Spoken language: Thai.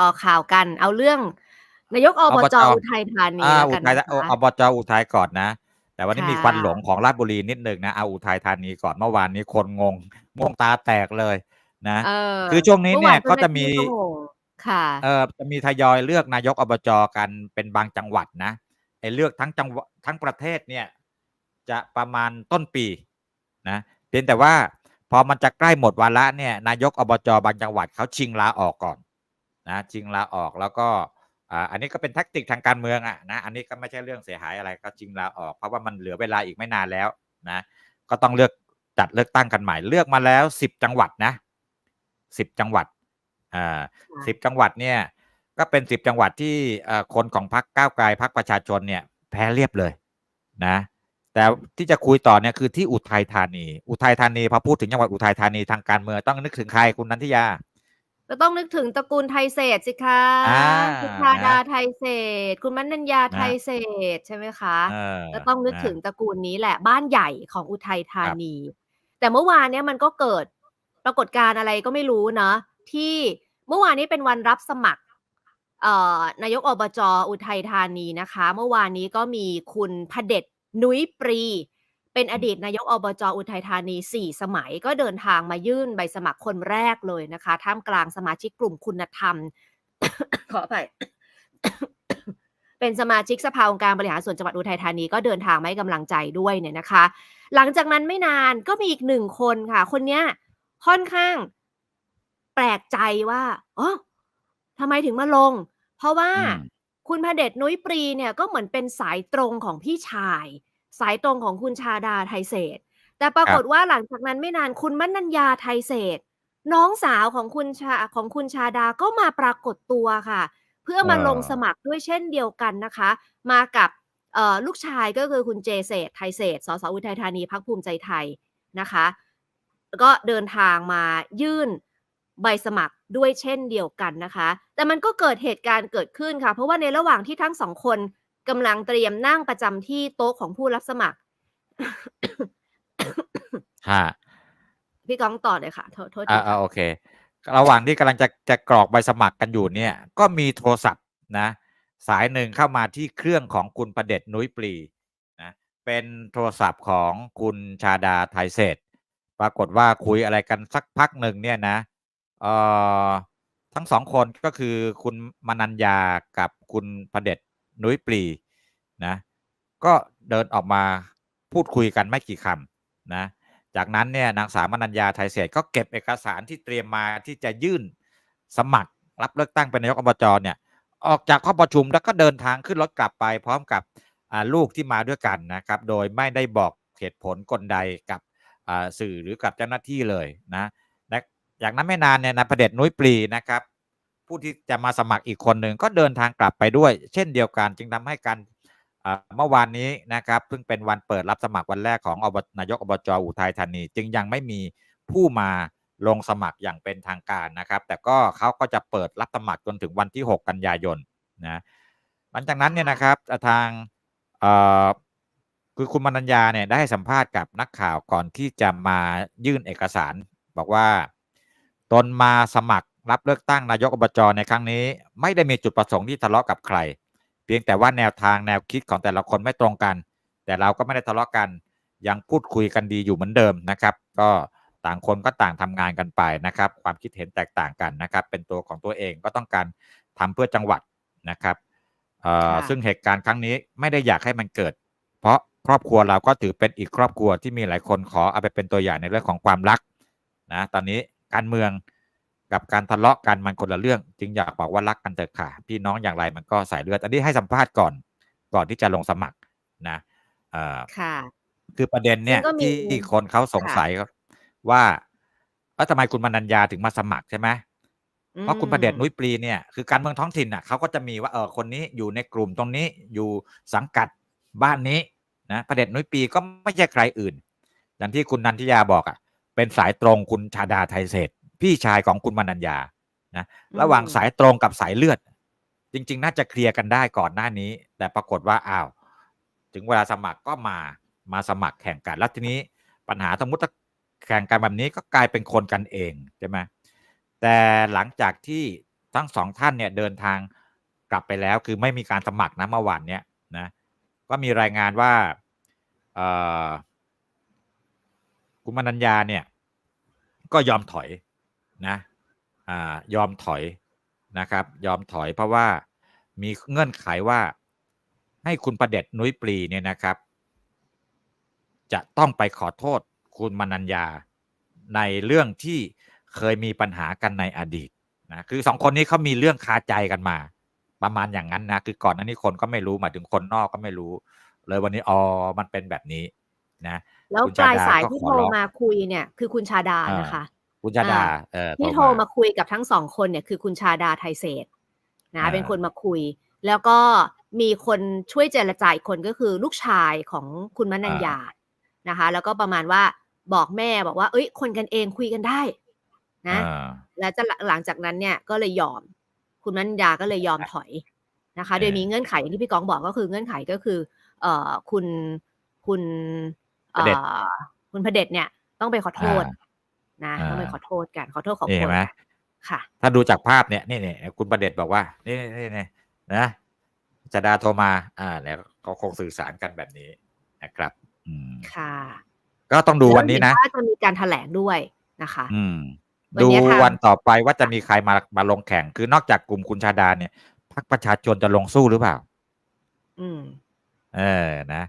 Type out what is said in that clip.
ต่อข่าวกัน เอาเรื่อง นายกอบอบจจอุทัยธานีอาแล้วอุกันทัยนะธคะอบจอุทัยก่อนนะ แต่วันนี้ค่ะมีควันหลงของราชบุรีนิดหนึ่งนะเอาอุทัยธานีก่อนเมื่อวานนี้คนงงงงตาแตกเลยนะเออคือช่วงนี้เมื่อเนี่วายนก็เจ้าหจะน้ามีที่ก็งงค่ะเอ่อจะมีทยอยเลือกนายกอบจกันเป็นบางจังหวัดนะไอ้เลือกทั้งจังหวะทั้งประเทศเนี่ยจะประมาณต้นปีนะเพียงแต่ว่าพอมันจะใกล้หมดวาระเนี่ยนายกอบจบางจังหวัดเขาชิงลาออกก่อน นะชิงลาออกแล้วก็อ่าอันนี้ก็เป็นแทคติกทางการเมืองอะนะอันนี้ก็ไม่ใช่เรื่องเสียหายอะไรก็ชิงลาออกเพราะว่ามันเหลือเวลาอีกไม่นานแล้วนะก็ต้องเลือกจัดเลือกตั้งกันใหม่เลือกมาแล้ว10จังหวัดนะ10จังหวัดอ่าค่ะ10จังหวัดเนี่ยก็เป็น10จังหวัดที่เอ่อคนของพรรคก้าวไกลพรรคประชาชนเนี่ยแพ้เรียบเลยนะ แต่ที่จะคุยต่อเนี่ยคือที่อุทัยธานี อุทัยธานีพอพูดถึงจังหวัดอุทัยธานีทางการเมืองต้องนึกถึงใครคุณนันทิยา? ก็ต้องนึกถึงตระกูลไทยเศรษฐ์สิคะ อา คุณชานะ ดาไทยเศรษฐ์คุณมนัญญานะไทยเศรษฐ์ใช่ไหมคะ เออ ก็ต้องนึกนะ ถึงตระกูลนี้แหละ บ้านใหญ่ของอุทัยธาครับ นี แต่เมื่อวานเนี้ยมันก็เกิดปรากฏการณ์อะไรก็ไม่รู้เนาะ ที่เมื่อวานนี้เป็นวันรับสมัคร เอ่อ นายกอบจ อุทัยธานีนะคะ เมื่อวานนี้ก็มีคุณพเด็จ นุ้ยปรี เป็นอดีตนายกอบจอุทัยธานี 4 สมัยก็เดินทางมายื่นใบสมัครคนแรกเลยนะคะ ท่ามกลางสมาชิกกลุ่มคุณธรรม ขออภัยเป็นสมาชิกสภาองค์การบริหารส่วนจังหวัดอุทัยธานีก็เดินทางมาให้กำลังใจด้วยเนี่ยนะคะ หลังจากนั้นไม่นานก็มีอีก1คนค่ะ คนเนี้ยค่อนข้างแปลกใจว่าอ๋อทำไมถึงมาลง เพราะว่าอืมคุณพเด็จนุ้ยปรีเนี่ยก็เหมือนเป็นสายตรงของพี่ชาย สายตรงของคุณชาดาไทเศรษฐ์แต่ปราครักบฏว่าหลังจากนั้นไม่นานคุณมนัญญาไทยเศรษฐ์น้องสาวของคุณชาของคุณชาดาก็มาปรากฏตัวค่ะ เพื่อเอมาลงสอมัครด้วยเช่นเดียวกันนะคะ มากับเอ่อลูกชายก็คือคุณเจเศรษฐ์ไทยเศรษฐ์สสอุทัยธานีพรรคภูมิใจไทยนะคะก็เดินทางมายื่นใบสมัครด้วยเช่นเดียวกันนะคะ แต่มันก็เกิดเหตุการณ์เกิดขึ้นค่ะ เพราะว่าในระหว่างที่ทั้ง2คน กำลังเตรียมนั่งประจำที่โต๊ะของผู้รับสมัครครับพี่ก้องต่อเลยค่ะโทษโทษอาทีค่ะๆโอเค ระหว่างที่กำลังจะจะกรอกใบสมัครกันอยู่เนี่ย ก็มีโทรศัพท์นะ สายหนึ่งเข้ามาที่เครื่องของคุณพเด็จนุ้ยปรีนะเป็นโทรศัพท์ของคุณชาดาไทยเศรษฐ์ปรากฏว่าคุยอะไรกันสักพักหนึ่งเนี่ยนะเอ่อทั้ง2คนก็คือคุณมนัญญากับคุณพเด็จ นุ้ยปรีนะก็เดินออกมาพูดคุยกันไม่กี่คำนะจากนั้นเนี่ยนางสาวมนัญญาไทยเศษก็เก็บเอกสารที่เตรียมมาที่จะยื่นสมัครรับเลือกตั้งเป็นนายกอบจเนี่ยออกจากห้องประชุมแล้วก็เดินทางขึ้นรถกลับไป พร้อมกับลูกที่มาด้วยกันนะครับ โดยไม่ได้บอกเหตุผลกลใดกับสื่อหรือกับเจ้าหน้าที่เลยนะจากนั้นไม่นานเนี่ยนายพเด็จนุ้ยปรีนะครับ ผู้ที่จะมาสมัครอีกคนหนึ่งก็เดินทางกลับไปด้วย เช่นเดียวกัน จึงทำให้การเมื่อวานนี้นะครับซึ่งเป็นวันเปิดรับสมัครวันแรกของอบนายกอบจอุทัยธานี จึงยังไม่มีผู้มาลงสมัครอย่างเป็นทางการนะครับ แต่ก็เขาก็จะเปิดรับสมัครจนถึงวันที่ 6 กันยายนนะหลังจากนั้นเนี่ยนะครับทางคือคุณมนัญญาเนี่ยได้ให้สัมภาษณ์กับนักข่าวก่อนที่จะมายื่นเอกสาร บอกว่าตนมาสมัคร รับเลือกตั้งนายกอบจในครั้งนี้ ไม่ได้มีจุดประสงค์ที่ทะเลาะกับใคร เพียงแต่ว่าแนวทางแนวคิดของแต่ละคนไม่ตรงกัน แต่เราก็ไม่ได้ทะเลาะกัน ยังพูดคุยกันดีอยู่เหมือนเดิมนะครับ ก็ต่างคนก็ต่างทำงานกันไปนะครับ ความคิดเห็นแตกต่างกันนะครับ เป็นตัวของตัวเองก็ต้องการทำเพื่อจังหวัดนะครับเอ่อค่ะซึ่งเหตุการณ์ครั้งนี้ไม่ได้อยากให้มันเกิด เพราะครอบครัวเราก็ถือเป็นอีกครอบครัวที่มีหลายคนขอเอาไปเป็นตัวอย่างในเรื่องของความรักนะตอนนี้การเมือง กับการทะเลาะกันมันคนละเรื่อง จึงอยากบอกว่ารักกันเถอะค่ะ พี่น้องอย่างไรมันก็สายเลือด อันนี้ให้สัมภาษณ์ก่อนก่อนที่จะลงสมัครนะเอ่อค่ะ คือประเด็นซึ่เนี่งยก็มีที่คนเขาสงค่ะสัยว่าเอ๊ะทำไมคุณมนัญญาถึงมาสมัครใช่ไหมอืเพราะคุณพเด็จนุ้มยปรีเนี่ยคือการเมืองท้องถิ่นน่ะเขาก็จะมีว่าเอ่อคนนี้อยู่ในกลุ่มตรงนี้อยู่สังกัดบ้านนี้นะพเด็จนุ้ยปรีก็ไม่ใช่ใครอื่นอย่างที่คุณนันทิยาบอกอะเป็นสายตรงคุณชาดาไทยเศรษฐ์ พี่ชายของคุณมนัญญานะอืระหว่างมสายตรงกับสายเลือด จริง ๆ น่าจะเคลียร์กันได้ก่อนหน้านี้ แต่ปรากฏว่าอ้าวถึงเวลาสมัครก็มามาสมัครแข่งกันแล้วทีนี้ปัญหาสมมุติถ้าแข่งกันแบบนี้ก็กลายเป็นคนกันเองใช่ไหมแต่หลังจากที่ททั้งสองท่านเนี่ยเดินทางกลับไปแล้วคือไม่มีการสมัครนะเมื่อวานเนี้ยนะก็มีรายงานว่าเอ่อคุณมนัญญาเนี่ย ก็ยอมถอย นะอ่ายอมถอยนะครับ ยอมถอยเพราะว่ามีเงื่อนไขว่าให้คุณประเด็จนุ้ยปลีเนี่ยนะครับ จะต้องไปขอโทษคุณมนัญญาในเรื่องที่เคยมีปัญหากันในอดีตนะคือสองคนนี้เขามีเรื่องคาใจกันมา ประมาณอย่างนั้นนะคือก่อนหน้านี้คนก็ไม่รู้หมายถึงคนนอกก็ไม่รู้ เลยวันนี้อ๋อมันเป็นแบบนี้นะ แล้วคุณปลายชาดาสายก็ที่ขอโทรร้องมาคุยเนี่ย คือคุณชาดาอ่านนะคะ คุณชาดาอ่าเออที่โทรมาคุยกับทั้งสองคนเนี่ยคือคุณชาดาไทยเศษนะอ่าเป็นคนมาคุย แล้วก็มีคนช่วยเจรจาอีกคนก็คือลูกชายของคุณมนัญญานะคะ แล้วก็ประมาณว่าบอกแม่บอกว่า เอ้ย คนกันเองคุยกันได้ นะอ่าแล้วจะหลังจากนั้นเนี่ยก็เลยยอม คุณมนัญญาก็เลยยอมถอยนะคะเออโดยมีเงื่อนไขอย่างที่พี่กองบอกก็คือเงื่อนไขก็คือ เอ่อคุณคุณเอ่พระเดชอคุณพระเดชเนี่ย ต้องไปขอโทษ นะอ่าต้องไปขอโทษกันขอโทษขอนี่โพเห็ยนไหมกันค่ะ ถ้าดูจากภาพเนี่ยนี่นี่คุณประเด็จบอกว่า นี่นี่นี่นะจดาโทรมาอ่าแล้วเขาคงสื่อสารกันแบบนี้นะครับ อืมค่ะ ก็ต้องดูวันนี้นะแล้วเห็ว่าจะมีการแถลงด้วยนะคะ อืมวันดูเนี้ยทางวันต่อไปว่าจะมีใครมามาลงแข่ง คือนอกจากกลุ่มคุณชาดาเนี่ยพรรคประชาชนจะลงสู้หรือเปล่า อืม เออนะ